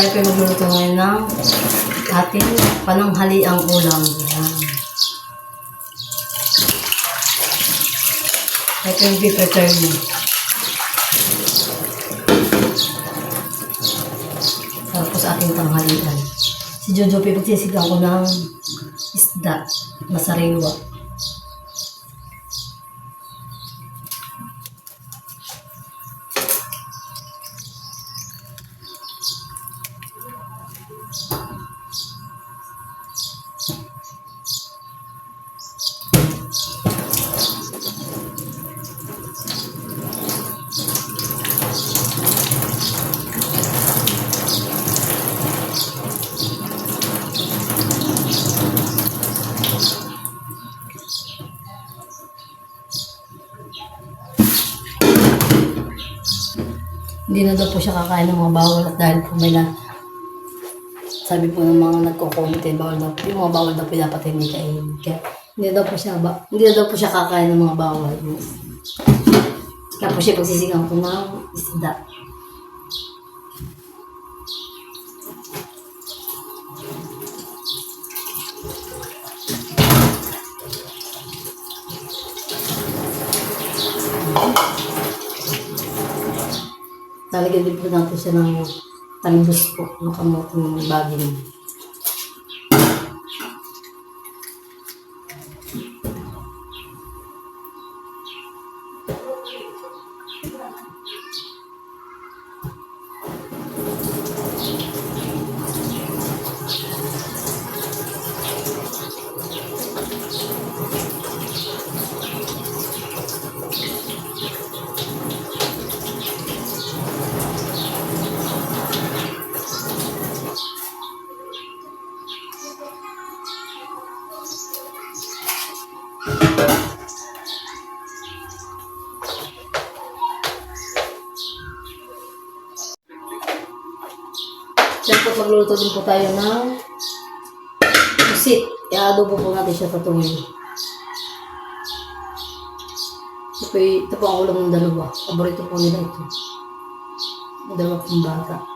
tayo po magluluto ngayon ng ating pananghaliang ulam. Yan. Tayo po yung prepare mo. Tapos ating tanghalian. Si Jojo po pagsisigaw ko ng isda na sariwa. Hindi na daw po siya kakain ng mga bawal at dahil po may na sabi po ng mga nagko-comment eh, bawal daw, yung mga bawal daw po dapat hindi kainin. Kaya hindi daw po siya, ba, hindi daw po siya kakain ng mga bawal. Po siya pagsisigaw ko ng isda. Lalagyan din po siya ng talbos po, ng kamoting baging. Then magluluto din po tayo ng pusit. I-adobo po natin siya patuloy. Ito ito po ang ulam ng dalawa. Paborito po nila ito. Ang dalawa pong bata.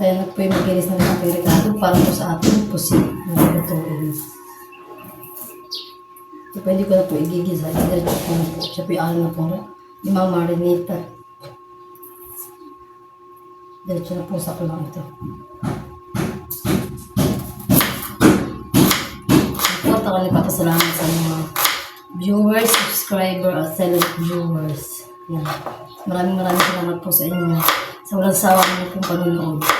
Kaya na po yung magilis ng ating regalo para po sa ating pusit na lutuin. So, pwede ko na po igigisa. Diretso ko na po. Siya po yung alam na po. Limang marinita. Diretso na po sa kulang ito. At ako nagpapasalamat sa mga viewers, subscriber, at fellow viewers. Yan. Maraming maraming salamat po sa inyo sa walang sawa niyo pong panunood.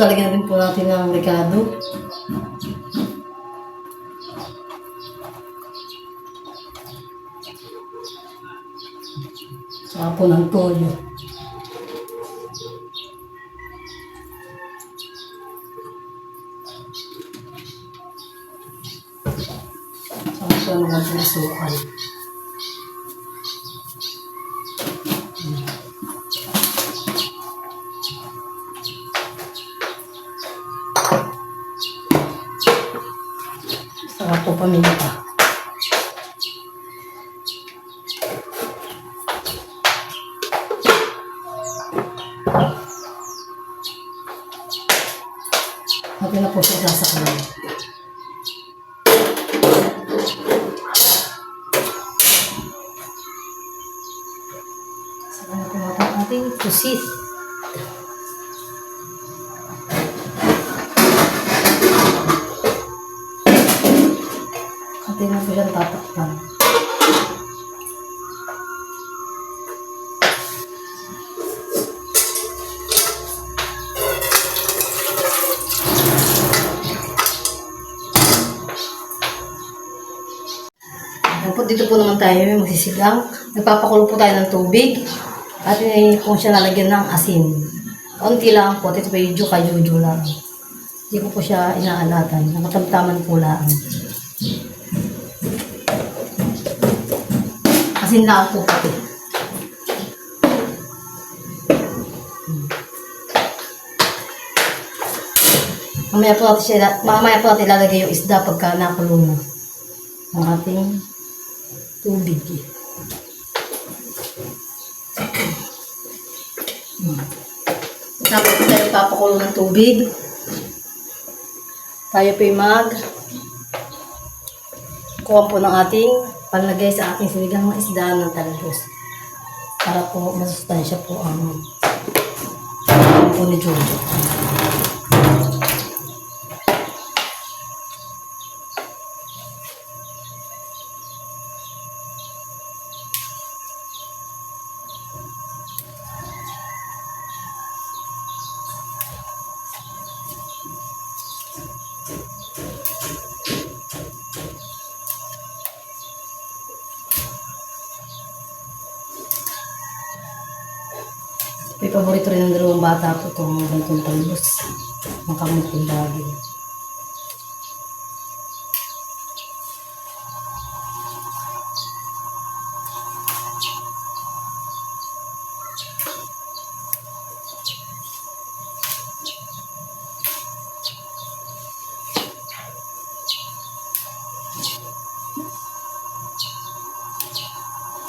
Yan po talaga na din po natin ng Ricardo. Saka po ng toyo. Saka po naman po asukal. Saka pusit. Natin na po siyang tatakpan. Dito po naman tayo magsisigang. Nagpapakulo po tayo ng tubig. At eh, kung siya lalagyan ng asin. Kaunti lang po. Ito po yung juka juju lang. Hindi ko po siya inaalatan. Nakatamtaman po lang. Asin lang po pati. Mamaya po natin siya, mamaya po natin ilalagay yung isda pagka nakulo na ang ating tubig. Hmm. Tapos tayo papakulo ng tubig. Tayo po mag kuha po ng ating panlagay sa ating sinigang na isda ng talbos. Para po masustansya po ang po ni Jojo. May paborito rin ng dalawang bata po itong ganitong talbos. Makamot yung lagi.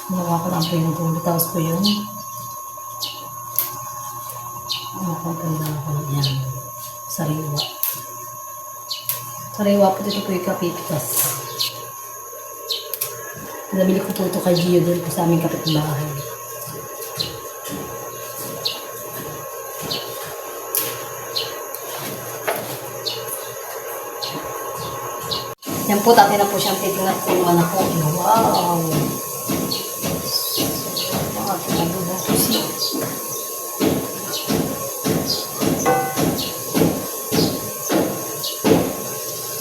Ginawa ko lang. Tapos po yung ano kung pwede ko yan. Sariwa. Sariwa po dito po yung kapitas. Nabili ko po ito kay Gio din po sa aming kapitbahay. Yan po, tatay na po siyang titingnan kung yung anak ko. Wow! Mga pinagulong po siya.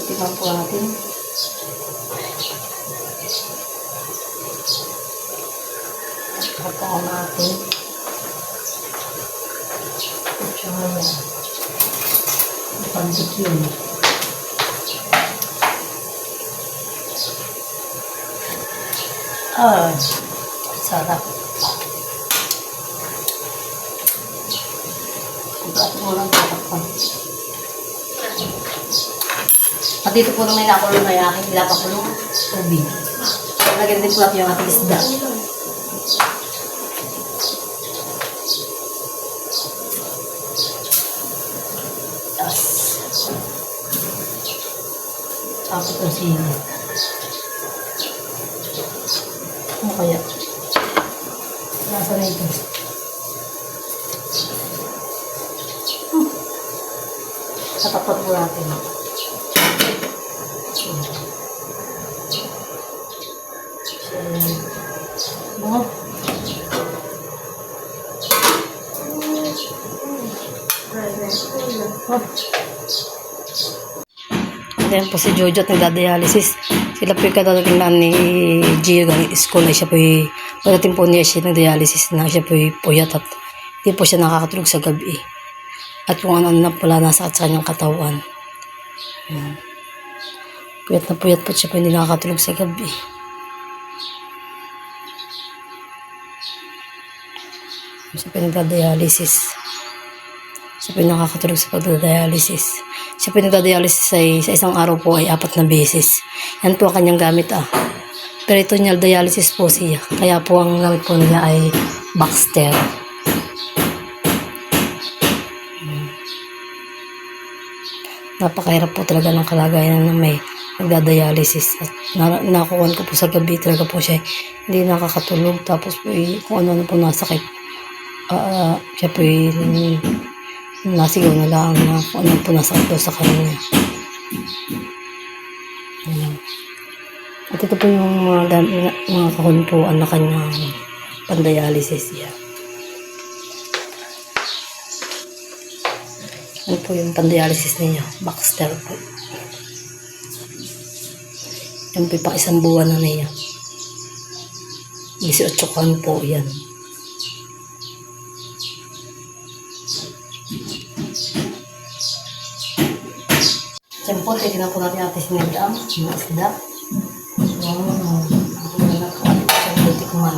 Titignan po natin. Natin. Tsaka yan. Pansit yun. Ay, sarap. Ba't mo lang tatakpan? At dito po may nakulong na yung aking pinapakulong tubig. Lagyan din po natin yung ating isda. Tapos, sili. Ano kaya? Nasa na ito? Hmm. Tatakpan po natin. Mga Oh. Po si Jojo at nagdadialysis. Sila po yung kadadating ni Gio galing school na siya po yung pagdating po niya siya nagdialysis na siya po yung puyat at hindi po siya nakakatulog sa gabi. At kung ano na pala nasa sa kanyang katawan. Ayan. Puyat na puyat po siya po hindi nakakatulog sa gabi. Siya po yung nagdadialysis. Siya po yung nakakatulog sa pagdadialysis. Siya po yung nagdadialysis sa, sa isang araw po ay apat na beses. Yan po ang kanyang gamit ah. Peritoneal dialysis po siya. Kaya po ang gamit po niya ay Baxter. Napakahirap po talaga ng kalagayan na may nagdadialysis. At na, nakukuhan ko po sa gabi talaga po siya hindi nakakatulog. Tapos po eh, kung ano-ano po nasakit. Ah, siya po eh, nasigaw na lang na kung ano po nasa daw sa kanya. At ito po yung mga, dam- mga kahuntuan na kanyang pandialysis yan. Ano po yung pandialysis niya? Baxter po. Yung pang isang buwan na niya. 18 kan po yan. Tignan po natin natin sinigdam, mga isda. Oh, ang na po. Siyempre, tikman.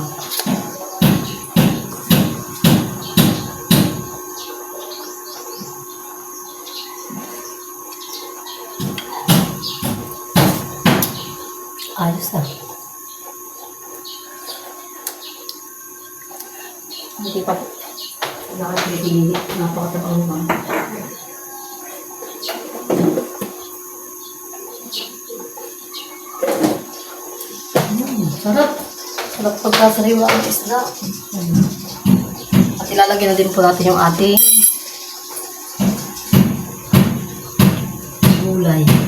Ayos na. Hindi pa po. Nakapili. Napakatabang naman. Mm, sarap. Sarap pagkasariwa ang isda. At ilalagay na din po natin yung ating gulay.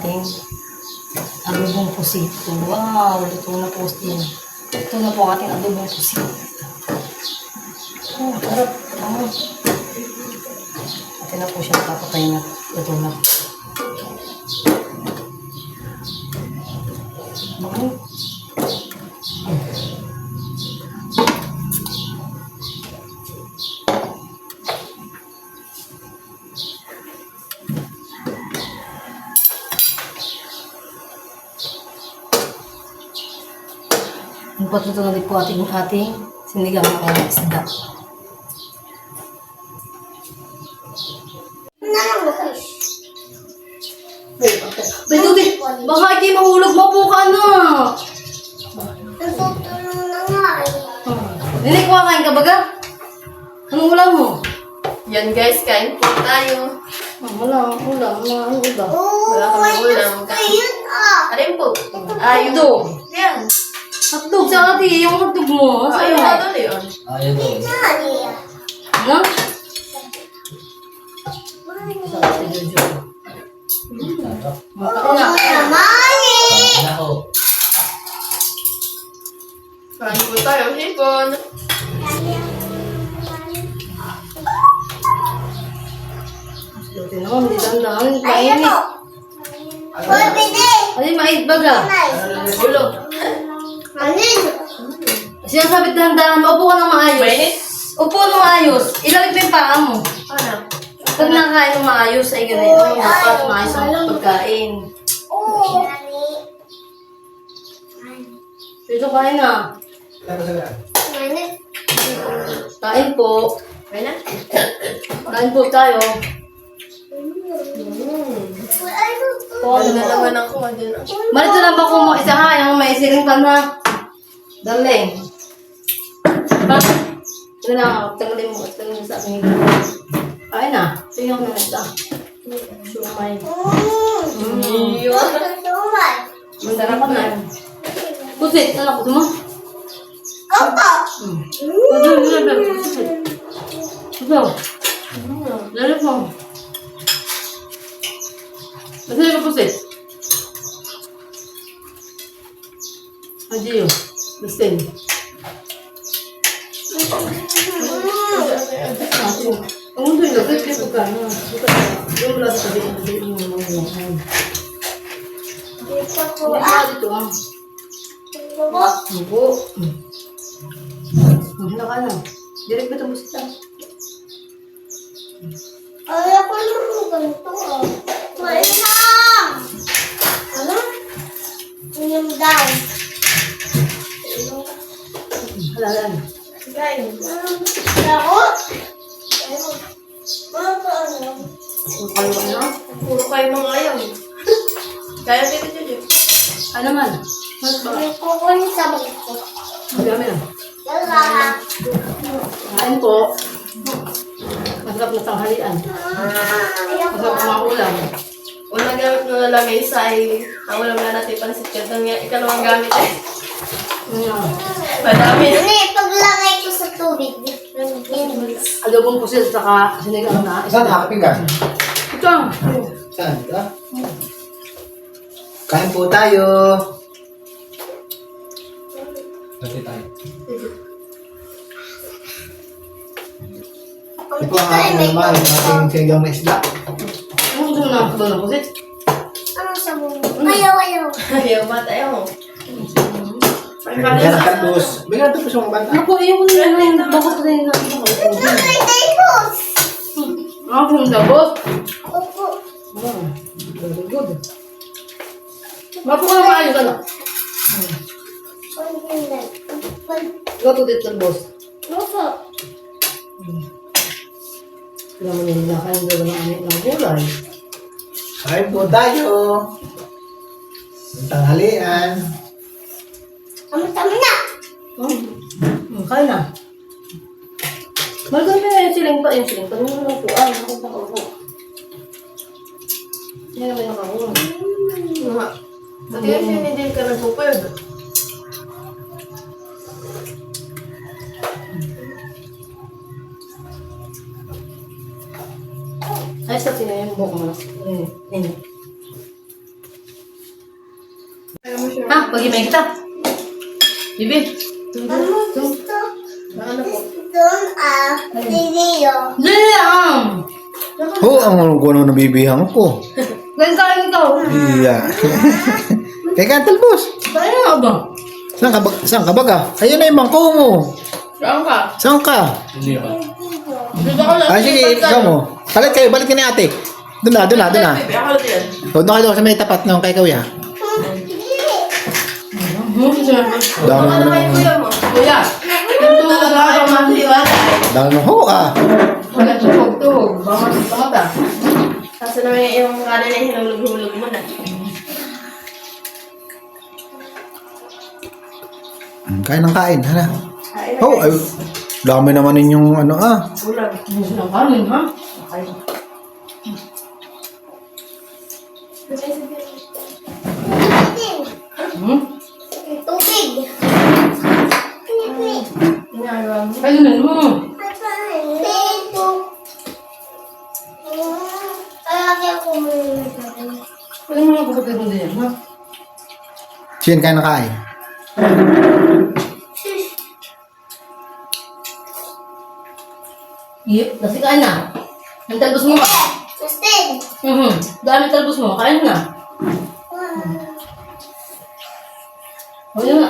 Ating adobong pusito. Wow, luto na po din. Ito na po ating adobong pusito. Oh, sarap. Oh. Ito na po siya nakapatay na. Luto na. Bako. Patuto na din po ating ating sinigang na isda. Betuti, baka kayo mahulog mo po ka na. Natutulong na nga eh. Nini, kumakain ka baga? Anong ulam mo? Yan guys, kain po tayo. Ah, wala, ulam, wala, ano Wala kami ayun, ulam. ayun ah. Alin po? Ayun. Hotdog. Yan. Hotdog, sa ati, yung hotdog mo. Sa'yo. Ayun na yun. Ah. Jojo. Oo naman eh. Kain po tayo. Hipon. Buti naman, hindi dandahan. O. Uy, pwede. Ano yung mainit baga? Nice. Ulo. Ano yun? Sinasabit dahan-dahan, upo ka ng maayos. Mainit? Upo ng maayos. Ilawit mo yung paa mo. Ano? Pag nakakain ng maayos, ay ganun. Dapat maayos ang pagkain. Oo. Dito kain na. Mainit. Kain po. Kain na? Kain po tayo. Ano? Ano na naman ako. Ano na? Malito lang ba kung isa ha? Yung may siring pa na. Darling. Ha? Ito na, tagalin mo. Tagalin mo sa aking Kain na. Tingnan ko na ito. Sumay. Mm. Iyo. Tumay. Masarap na. Pusit, anak ko mo. Opo. Pusit, pusit, pusit. Ito. Lalap mo. Masarap ka pusit. Adiyo. Listin. Ang mundo yung lagay, kaya pagka, ano, yung wala sa tabi, kasi yung mga mga mga. Dito po ah. dito ah. Dito po. Opo. Hala ka na. Direct ba sita? Ay, ganito ah. Mainam. Na. Kain. Ako? Mga paano? Kung kayo ka na. Puro kayo mga. Kaya dito. Ano naman? Mas ba? Kukunin sa bag ko. Ang dami na. Kain po. Masarap na tanghalian. Masarap na mga ulam. Unang gamit mo nalagay sa ay ang ulam na natin pansit ka. Ikalawang gamit eh. Ano? Madami. Hindi, paglagay ko sa tubig. Adobong pusil saka sinigang na. Saan nakapinggan? Ito. Saan? Ito? Kain po tayo. Kasi tayo. Ito po ang ating naman, ang ating sinigang na isda. Ano gusto mo na ito na pusit? Ano sa mundo? Ayaw, ayaw. Ayaw mata, ayaw mo. Bigyan ng talbos. Bigyan ng talbos yung. Ano lang. Bakit rin na ito? Ako yung labot. Opo. Oh, very good. Mapo ka na maayos, ano? Gato dito ng boss. Opo. Alam mo nila, kain doon ng anik ng gulay. Kain po tayo. Ang tanghalian. Tama-tama na. Hmm. Hmm, kain na. Malagay na yung siling pa, yung siling pa. Ano na po, ah, ako pa ako. Yan naman yung kahulong. Mga. Pati kasi hindi ka nagpupuyod. Ay, sa tingnan yung buhok mo. Hmm, yun. Ha, pag-imay kita. Ano? Ano ah, video. Liam! Oo, oh, ang ko nung nabibihang ko. Ganyan kain ikaw. Iya. Teka, talbos. Kain na ba? Saan ka ba? Saan ka ba ka? Ayun na yung mangko mo. Saan ka? Saan ka? Dito ko lang. Ah, sige, ikaw mo. Balik kayo, balik ka ni ate. Doon na, doon na, doon na. Doon na kayo sa may tapat ng kay Kawya. Dami mo ng... kuya tuhog na ako masiwala. Dami mo ho ah. Wala tuhog, tuhog. Baka mata. Kaso naman yung kanan ay hinulog-hulog mo na. Kain ng kain, hala. Kain na, Oh, ay, dami naman ninyong ano ah. Ulam. Ng kanin, ha? Okay. Hmm? Tubig. Ginagawa mo. Kainin mo. Pito. Kaya kaya ko muna Kainin mo yung kapatid mo din, ha? Sin, kain ng kain. Yep, nasi kain na. Ang talbos mo ka. Justin. Mhm. Dami talbos mo, kain na. Inom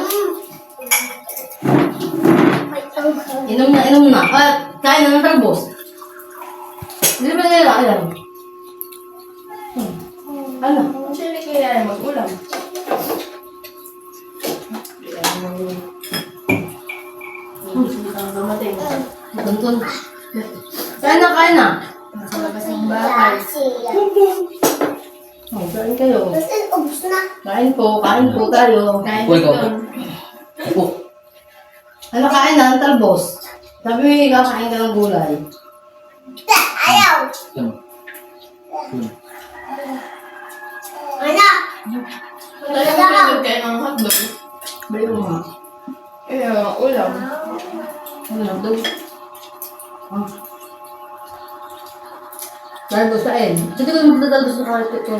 na, inom na. Ah, kain na ng talbos. Hindi ba nila alam? Hmm. Ano? Kung siya hindi kaya mag-ulam. Ang. Tuntun. Kain na, kain na. Nasa labas ng bahay. Oh, kain kayo. Justin, ubus na. Kain po, kain po tayo. Kain Uy, dito. Opo. Ano kain na, ng talbos. Sabi mo, kakain ka ng gulay. Ayaw. Yan. Yun. Ano? Talagang pinagod kayo ng hotdog. Bali mo nga. Eh, uh, ulam. Ano, dog. Ah. Sa end. Sige, doon sa kahit ito.